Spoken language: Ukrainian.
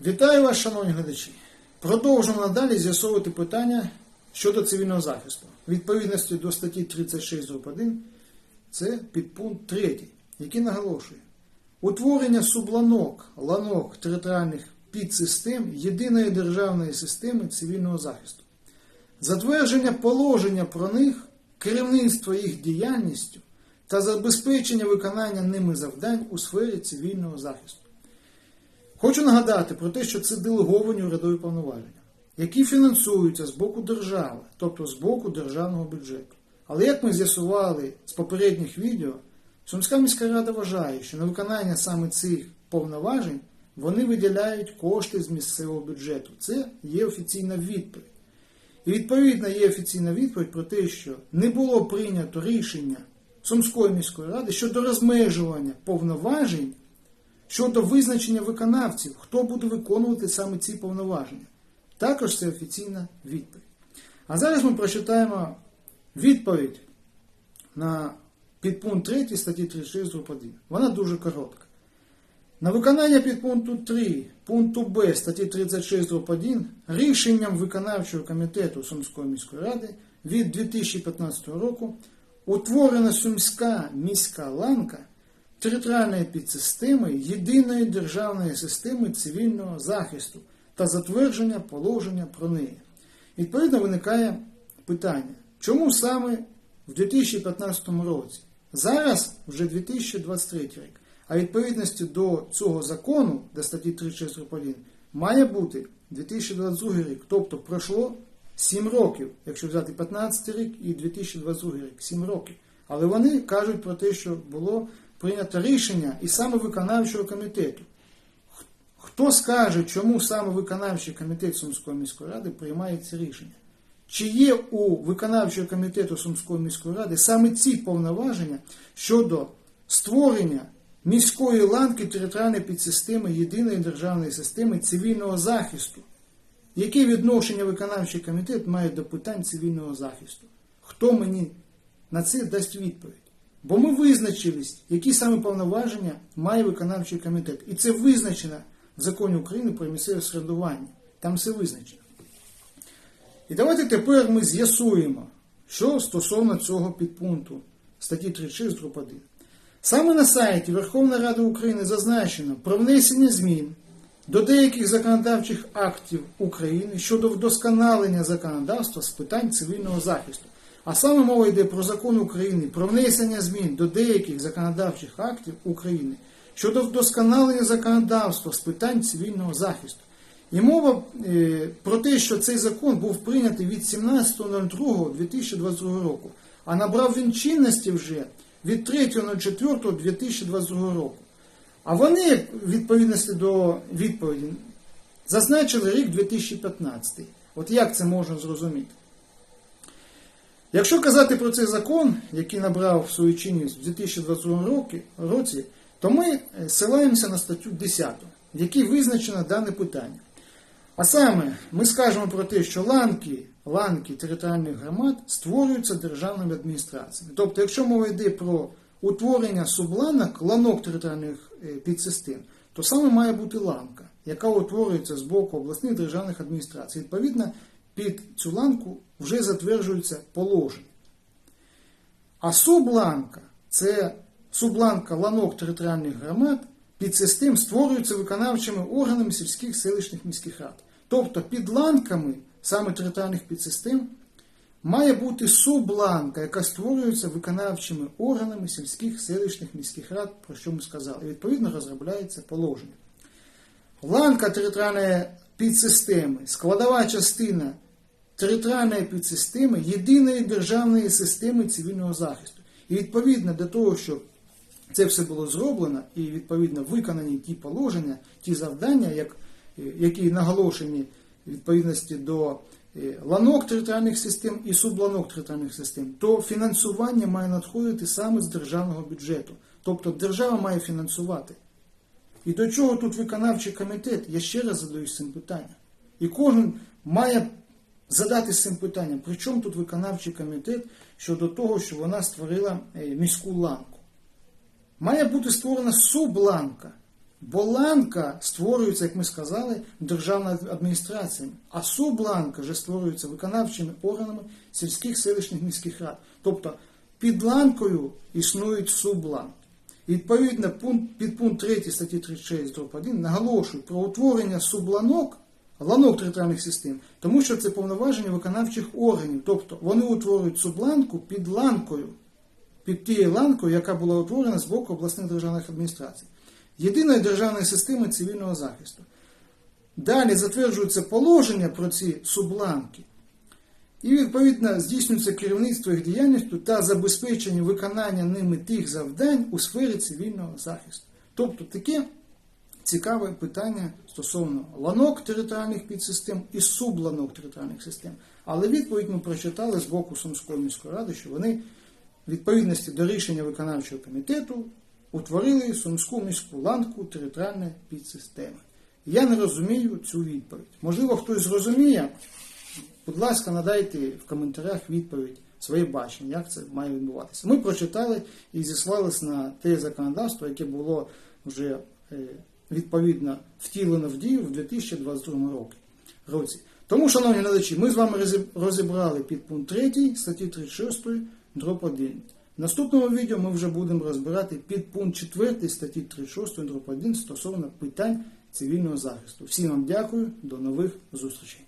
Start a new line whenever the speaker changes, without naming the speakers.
Вітаю вас, шановні глядачі. Продовжуємо надалі з'ясовувати питання щодо цивільного захисту. Відповідності до статті 36 РУП 1 це підпункт 3, який наголошує утворення субланок, ланок територіальних підсистем єдиної державної системи цивільного захисту, затвердження положення про них, керівництво їх діяльністю та забезпечення виконання ними завдань у сфері цивільного захисту. Хочу нагадати про те, що це делеговані урядові повноваження, які фінансуються з боку держави, тобто з боку державного бюджету. Але як ми з'ясували з попередніх відео, Сумська міська рада вважає, що на виконання саме цих повноважень вони виділяють кошти з місцевого бюджету. Це є офіційна відповідь. І відповідно є офіційна відповідь про те, що не було прийнято рішення Сумської міської ради щодо розмежування повноважень щодо визначення виконавців, хто буде виконувати саме ці повноваження. Також це офіційна відповідь. А зараз ми прочитаємо відповідь на підпункт 3 статті 36 РУП 1. Вона дуже коротка. На виконання підпункту 3 пункту Б статті 36 РУП 1 рішенням виконавчого комітету Сумської міської ради від 2015 року утворена Сумська міська ланка територіальної підсистеми єдиної державної системи цивільного захисту та затвердження положення про неї. Відповідно, виникає питання, чому саме в 2015 році? Зараз вже 2023 рік. А відповідності до цього закону, до статті 36 1, має бути 2022 рік. Тобто пройшло 7 років, якщо взяти 15 рік і 2022 рік, 7 років. Але вони кажуть про те, що було прийнято рішення і саме виконавчого комітету. Хто скаже, чому саме виконавчий комітет Сумської міської ради приймає ці рішення? Чи є у виконавчого комітету Сумської міської ради саме ці повноваження щодо створення міської ланки територіальної підсистеми єдиної державної системи цивільного захисту? Яке відношення виконавчий комітет має до питань цивільного захисту? Хто мені на це дасть відповідь? Бо ми визначились, які саме повноваження має виконавчий комітет. І це визначено в законі України про місцеве середування. Там все визначено. І давайте тепер ми з'ясуємо, що стосовно цього підпункту статті 36 дроб 1. Саме на сайті Верховної Ради України зазначено про внесення змін до деяких законодавчих актів України щодо вдосконалення законодавства з питань цивільного захисту. А саме мова йде про закон України про внесення змін до деяких законодавчих актів України щодо вдосконалення законодавства з питань цивільного захисту. І мова е, про те, що цей закон був прийнятий від 17.02.2022 року, а набрав він чинності вже від 3.04.2022 року. А вони, в відповідності до відповіді, зазначили рік 2015. От як це можна зрозуміти? Якщо казати про цей закон, який набрав свою чинність в 2022 році, то ми ссилаємося на статтю 10, в якій визначено дане питання. А саме, ми скажемо про те, що ланки, ланки територіальних громад створюються державними адміністраціями. Тобто, якщо мова йде про утворення субланок, ланок територіальних підсистем, то саме має бути ланка, яка утворюється з боку обласних державних адміністрацій. Відповідно, під цю ланку вже затверджується положення. А субланка це субланка ланок територіальних громад підсистем створюються виконавчими органами сільських селищних міських рад. Тобто під ланками саме територіальних підсистем має бути субланка, яка створюється виконавчими органами сільських селищних міських рад, про що ми сказали. І відповідно розробляється положення. Ланка територіальної підсистеми, складова частина територіальної підсистеми єдиної державної системи цивільного захисту. І відповідно до того, що це все було зроблено і відповідно виконані ті положення, ті завдання, як, які наголошені відповідності до ланок територіальних систем і субланок територіальних систем, то фінансування має надходити саме з державного бюджету. Тобто держава має фінансувати. І до чого тут виконавчий комітет? Я ще раз задаю цим питання. І кожен має задати цим питанням, при чому тут виконавчий комітет щодо того, що вона створила міську ланку. Має бути створена субланка, Бо ланка створюється, як ми сказали, державною адміністраціями, а субланка вже створюється виконавчими органами сільських селищних міських рад. Тобто під ланкою існують субланки. І відповідно пункт, підпункт 3 статті 36 дроб 1 наголошує про утворення субланок, ланок територіальних систем, тому що це повноваження виконавчих органів. Тобто вони утворюють субланку під ланкою, під тією ланкою, яка була утворена з боку обласних державних адміністрацій. Єдиної державної системи цивільного захисту. Далі затверджується положення про ці субланки. І відповідно здійснюється керівництво їх діяльністю та забезпечення виконання ними тих завдань у сфері цивільного захисту. Тобто таке цікаве питання стосовно ланок територіальних підсистем і субланок територіальних систем. Але відповідь ми прочитали з боку Сумської міської ради, що вони в відповідності до рішення виконавчого комітету утворили Сумську міську ланку територіальної підсистеми. Я не розумію цю відповідь. Можливо, хтось зрозуміє. Будь ласка, надайте в коментарях відповідь, своє бачення, як це має відбуватися. Ми прочитали і зіслалися на те законодавство, яке було вже е, відповідно втілено в дію в 2022 році. Тому, шановні глядачі, ми з вами розіб- розібрали підпункт 3 статті 36 дроп 1. В наступному відео ми вже будемо розбирати підпункт 4 статті 36 дроп 1 стосовно питань цивільного захисту. Всім вам дякую, до нових зустрічей.